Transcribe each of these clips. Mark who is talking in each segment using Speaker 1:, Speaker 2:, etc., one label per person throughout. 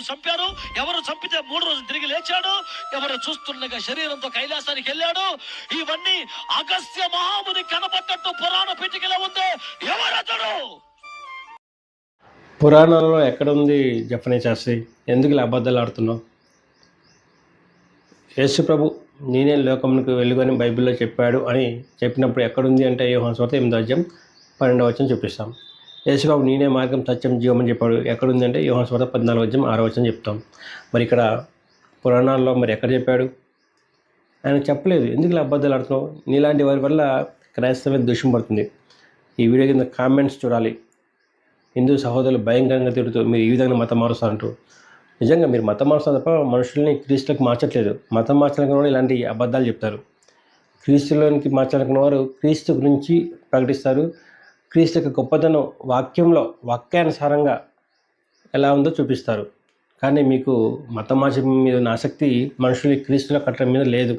Speaker 1: ఎవరు చంపారు? ఎవరు చంపితే మూడు రోజులు తిరిగి లేచాడు? ఎవరు చూస్తుండగా శరీరంతో కైలాసానికి వెళ్ళాడు? ఇవన్నీ అగస్త్య మహాముని కనబడ్డట్టు పురాణ పీఠికలో ఉంది. ఎవరతడు?
Speaker 2: పురాణాలలో ఎక్కడుంది జపనీ శాస్త్రి? ఎందుకు ఇలా అబద్ధాలు ఆడుతున్నావు? యేసు ప్రభు నేనే లోకమునికి వెలుగని బైబిల్లో చెప్పాడు అని చెప్పినప్పుడు ఎక్కడుంది అంటే యోహాను స్వార్థ ఎనిమిదో అధ్యాయం పన్నెండవ వచ్చం చూపిస్తాం. యేసుబాబు నేనే మార్గం సత్యం జీవం అని చెప్పాడు. ఎక్కడుందంటే అంటే పద్నాలుగు అధ్యాయం ఆరో వచ్చం చెప్తాం. మరి ఇక్కడ పురాణాల్లో మరి ఎక్కడ చెప్పాడు? ఆయన చెప్పలేదు. ఎందుకు ఇలా అబద్ధాలు ఆడుతున్నావు? నీలాంటి వారి వల్ల క్రైస్తవం దూషం పడుతుంది. ఈ వీడియో కింద కామెంట్స్ చూడాలి. హిందూ సహోదరులు భయంకరంగా తిడుతూ మీరు ఈ విధంగా మతం మారుస్తారంటూ నిజంగా మీరు మతం మారుస్తారు తప్ప మనుషుల్ని క్రీస్తులకు మార్చట్లేదు. మతం మార్చడానికి కూడా ఇలాంటి అబద్ధాలు చెప్తారు. క్రీస్తులోనికి మార్చాలనుకున్న వారు క్రీస్తు గురించి ప్రకటిస్తారు. క్రీస్తు యొక్క గొప్పతనం వాక్యంలో వాక్యానుసారంగా ఎలా ఉందో చూపిస్తారు. కానీ మీకు మత మీద ఉన్న ఆసక్తి మనుషుల్ని క్రీస్తులో కట్టడం మీద లేదు.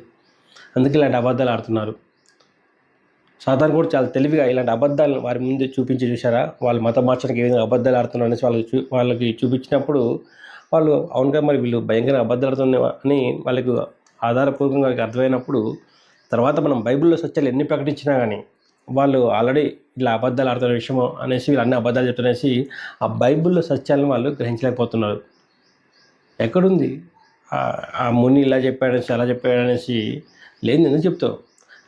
Speaker 2: అందుకే ఇలాంటి అబద్ధాలు ఆడుతున్నారు. సాధారణ కూడా చాలా తెలివిగా ఇలాంటి అబద్ధాలను వారి ముందు చూపించి చూసారా వాళ్ళు మత మార్చడానికి ఏ విధంగా అబద్ధాలు ఆడుతున్నారు అనేసి వాళ్ళకి చూ వాళ్ళకి చూపించినప్పుడు వాళ్ళు అవునుగా మరి వీళ్ళు భయంకర అబద్ధాలు ఆడుతున్నా అని వాళ్ళకు ఆధారపూర్వకంగా అర్థమైనప్పుడు తర్వాత మనం బైబిల్లో సత్యాలు ఎన్ని ప్రకటించినా కానీ వాళ్ళు ఆల్రెడీ ఇలా అబద్ధాలు ఆడుతున్న విషయం అనేసి వీళ్ళు అన్ని అబద్ధాలు చెప్తునేసి ఆ బైబిల్లో సత్యాలను వాళ్ళు గ్రహించలేకపోతున్నారు. ఎక్కడుంది? ఆ- ముని ఇలా చెప్పాడనేసి అలా చెప్పాడనేసి లేని ఎందుకు చెప్తావు?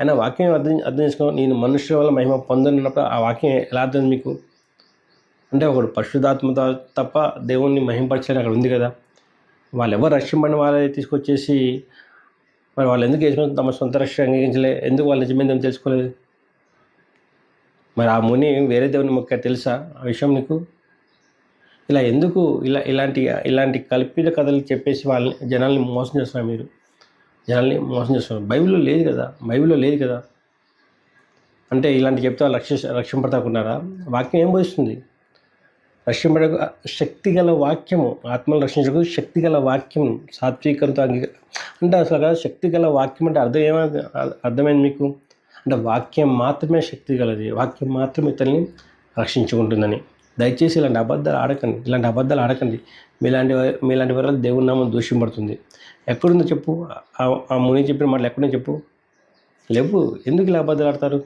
Speaker 2: ఆయన వాక్యం అర్థం అర్థం చేసుకో నేను మనుషుల వల్ల మహిమ పొందనున్నప్పుడు ఆ వాక్యం ఎలా అర్థం మీకు? అంటే ఒకడు పరిశుద్ధాత్మ తప్ప దేవుణ్ణి మహింపరచని అక్కడ ఉంది కదా. వాళ్ళు ఎవరు రక్షింపడిన వాళ్ళే తీసుకొచ్చేసి మరి వాళ్ళు ఎందుకు వేసుకుని తమ సొంత రక్షణ అంగీకరించలే? ఎందుకు వాళ్ళ నిజమేందని తెలుసుకోలేదు? మరి ఆ ముని వేరే దేవుని మొక్క తెలుసా? ఆ విషయం నీకు? ఇలా ఎందుకు ఇలా ఇలాంటి ఇలాంటి కల్పిత కథలు చెప్పేసి వాళ్ళని జనాల్ని మోసం చేస్తున్నారు మీరు? జనాల్ని మోసం చేస్తున్నారు. బైబిల్లో లేదు కదా? బైబిల్లో లేదు కదా? అంటే ఇలాంటి చెప్తే లక్ష్య రక్ష రక్షింపడతాకున్నారా వాక్యం ఏం బోధిస్తుంది? రక్షింపడ శక్తి గల వాక్యము ఆత్మను రక్షించకు శక్తి గల వాక్యం సాత్వికత అంగీక అంటే అసలు కదా శక్తి గల వాక్యం అంటే అర్థం ఏమైంది అర్థమైంది మీకు? అంటే వాక్యం మాత్రమే శక్తి గలది వాక్యం మాత్రమే ఇతన్ని రక్షించుకుంటుందని. దయచేసి ఇలాంటి అబద్ధాలు ఆడకండి ఇలాంటి అబద్ధాలు ఆడకండి. మీలాంటి మీలాంటి వల్ల దేవుని నామం దూషింపడుతుంది ఎక్కడుందో చెప్పు ఆ- ఆ ముని చెప్పిన మాటలు ఎక్కడుందో చెప్పు. లేవు. ఎందుకు ఇలా అబద్ధాలు ఆడతారు?